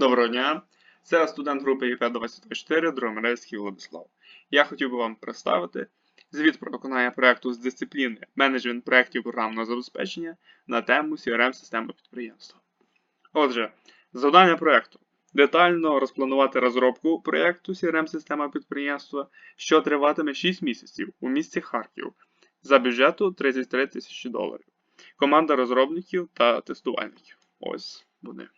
Доброго дня! Це студент групи ІП-24 Дромерецький Владислав. Я хотів би вам представити звіт про виконання проєкту з дисципліни менеджмент проєктів програмного забезпечення на тему CRM-системи підприємства. Отже, завдання проєкту детально розпланувати розробку проєкту CRM-система підприємства, що триватиме 6 місяців у місті Харків за бюджету 33 тисячі доларів. Команда розробників та тестувальників. Ось вони.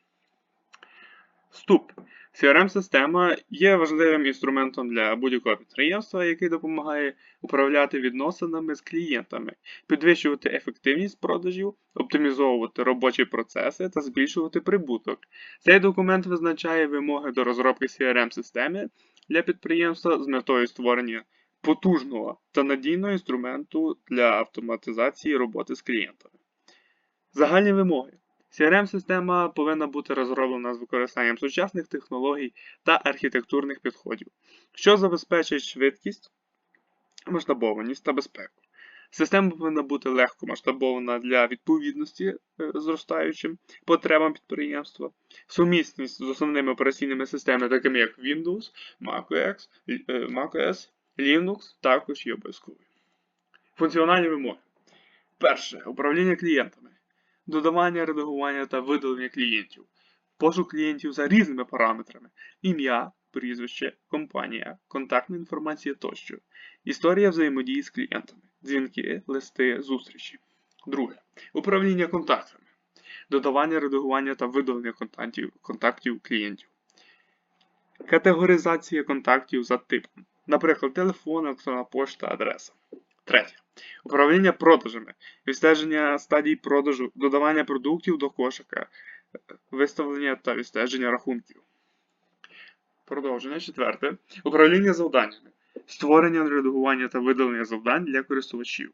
Вступ. CRM-система є важливим інструментом для будь-якого підприємства, який допомагає управляти відносинами з клієнтами, підвищувати ефективність продажів, оптимізовувати робочі процеси та збільшувати прибуток. Цей документ визначає вимоги до розробки CRM-системи для підприємства з метою створення потужного та надійного інструменту для автоматизації роботи з клієнтами. Загальні вимоги. CRM-система повинна бути розроблена з використанням сучасних технологій та архітектурних підходів, що забезпечить швидкість, масштабованість та безпеку. Система повинна бути легко масштабована для відповідності е, зростаючим потребам підприємства, сумісність з основними операційними системами, такими як Windows, macOS, е, macOS Linux, також є обов'язковою. Функціональні вимоги. Перше. Управління клієнтами додавання, редагування та видалення клієнтів, пошук клієнтів за різними параметрами: ім'я, прізвище, компанія, контактна інформація тощо, історія взаємодії з клієнтами, дзвінки, листи, зустрічі. Друге. Управління контактами, додавання, редагування та видалення контактів, контактів клієнтів. Категоризація контактів за типом, наприклад, телефон, електронна пошта, адреса. Третє. Управління продажами, відстеження стадій продажу, додавання продуктів до кошика, виставлення та відстеження рахунків. Продовження. Четверте. Управління завданнями. Створення, редагування та видалення завдань для користувачів.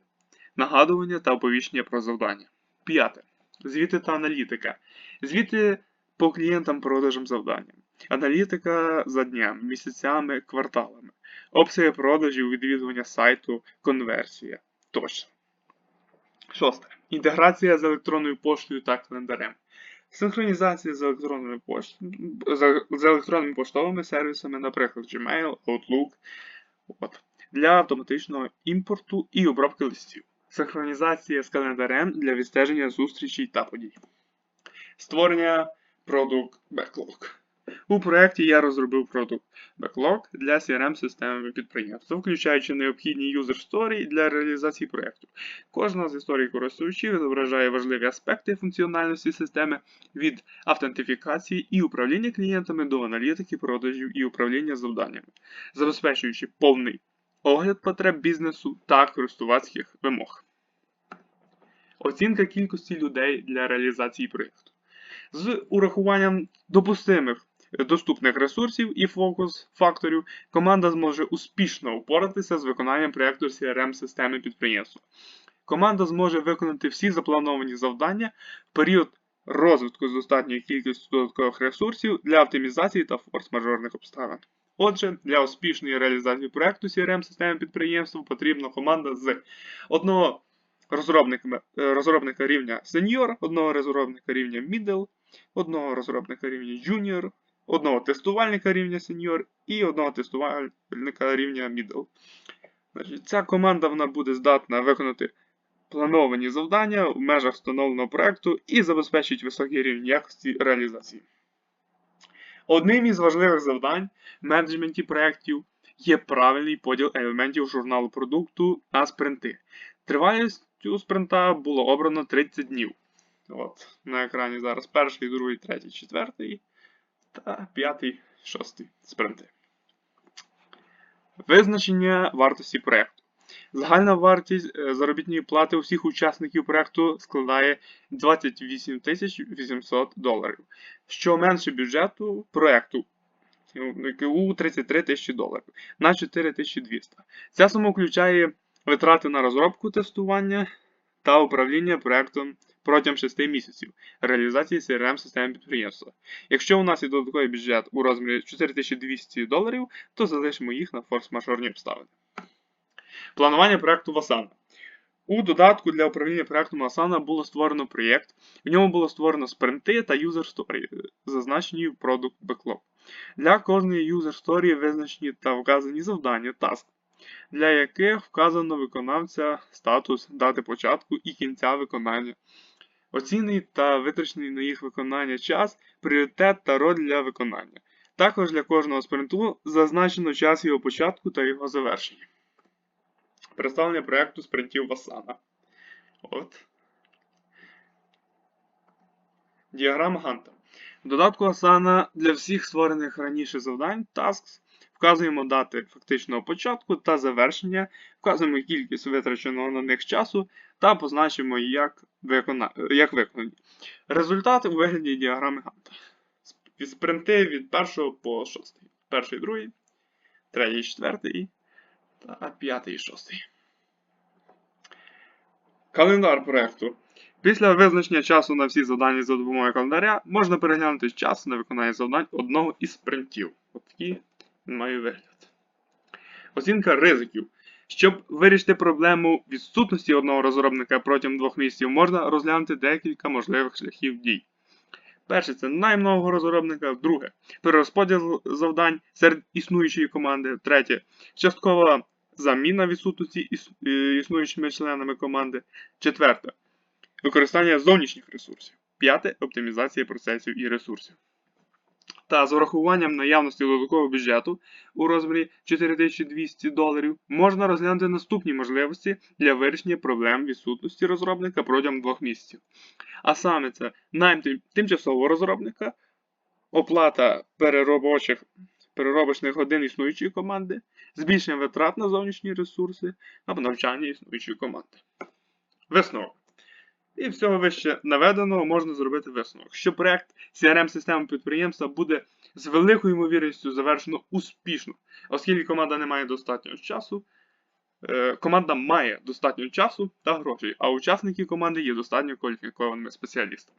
Нагадування та оповіщення про завдання. П'яте. Звіти та аналітика. Звіти по клієнтам продажам завданням. Аналітика за днями, місяцями, кварталами. Обсяги продажів, відвідування сайту, конверсія тощо. Шосте. Інтеграція з електронною поштою та календарем. Синхронізація з електронними пошт... з електронними поштовими сервісами, наприклад, Gmail, Outlook, От. для автоматичного імпорту і обробки листів. Синхронізація з календарем для відстеження зустрічей та подій. Створення Product Backlog. У проєкті я розробив продукт Backlog для CRM-системи підприємства, включаючи необхідні user story для реалізації проєкту. Кожна з історій користувачів відображає важливі аспекти функціональності системи від автентифікації і управління клієнтами до аналітики продажів і управління завданнями, забезпечуючи повний огляд потреб бізнесу та користувацьких вимог. Оцінка кількості людей для реалізації проєкту. З урахуванням допустимих доступних ресурсів і фокус факторів, команда зможе успішно упоратися з виконанням проєкту CRM-системи підприємства. Команда зможе виконати всі заплановані завдання в період розвитку з достатньою кількістю додаткових ресурсів для оптимізації та форс-мажорних обставин. Отже, для успішної реалізації проєкту CRM-системи підприємства потрібна команда з одного розробника розробника рівня Senior, одного розробника рівня Middle, одного розробника рівня Junior, одного тестувальника рівня Senior і одного тестувальника рівня Middle. Значить, Ця команда вона буде здатна виконати плановані завдання в межах встановленого проєкту і забезпечить високий рівень якості реалізації. Одним із важливих завдань в менеджменті проєктів є правильний поділ елементів журналу продукту на спринти. Тривалістю спринта було обрано 30 днів. От, На екрані зараз перший, другий, третій, четвертий та п'ятий, шостий спринти. Визначення вартості проєкту. Загальна вартість е, заробітної плати усіх учасників проєкту складає 28 800 доларів, що менше бюджету проєкту у 33 тисячі доларів на 4200. Ця сума включає витрати на розробку тестування та управління проєктом протягом 6 місяців реалізації crm системи підприємства. Якщо у нас є додатковий бюджет у розмірі 4200 доларів, то залишимо їх на форс-мажорні обставини. Планування проєкту в Asana. У додатку для управління проектом Asana було створено проєкт. В ньому було створено спринти та user story, зазначені в Product Backlog. Для кожної user story визначені та вказані завдання task, для яких вказано виконавця статус, дати початку і кінця виконання. Оцінений та витрачений на їх виконання час, пріоритет та роль для виконання. Також для кожного спринту зазначено час його початку та його завершення. Представлення проєкту спринтів Asana. От. Діаграма Ганта. В додатку Asana для всіх створених раніше завдань Tasks вказуємо дати фактичного початку та завершення, вказуємо кількість витраченого на них часу та позначимо, як, викона... як виконані. Результат у вигляді діаграми Ганта. Спринти від 1 по 6. Перший, другий, третій, четвертий та п'ятий і шостий. Календар проекту. Після визначення часу на всі завдання за допомогою календаря можна переглянути час на виконання завдань одного із спринтів. От такий має вигляд. Оцінка ризиків. Щоб вирішити проблему відсутності одного розробника протягом двох місяців, можна розглянути декілька можливих шляхів дій. Перше це найм нового розробника. Друге перерозподіл завдань серед існуючої команди. Третє часткова заміна відсутності е, існуючими членами команди. Четверте використання зовнішніх ресурсів. П'яте оптимізація процесів і ресурсів. Та з урахуванням наявності додаткового бюджету у розмірі 4200 доларів можна розглянути наступні можливості для вирішення проблем відсутності розробника протягом двох місяців. А саме це найм тимчасового розробника, оплата переробочих, переробочних годин існуючої команди, збільшення витрат на зовнішні ресурси або навчання існуючої команди. Висновок. І всього вище наведеного можна зробити висновок, що проект CRM-системи підприємства буде з великою ймовірністю завершено успішно, оскільки команда не має достатньо часу. е, Команда має достатньо часу та грошей, а учасники команди є достатньо кваліфікованими спеціалістами.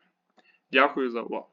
Дякую за увагу.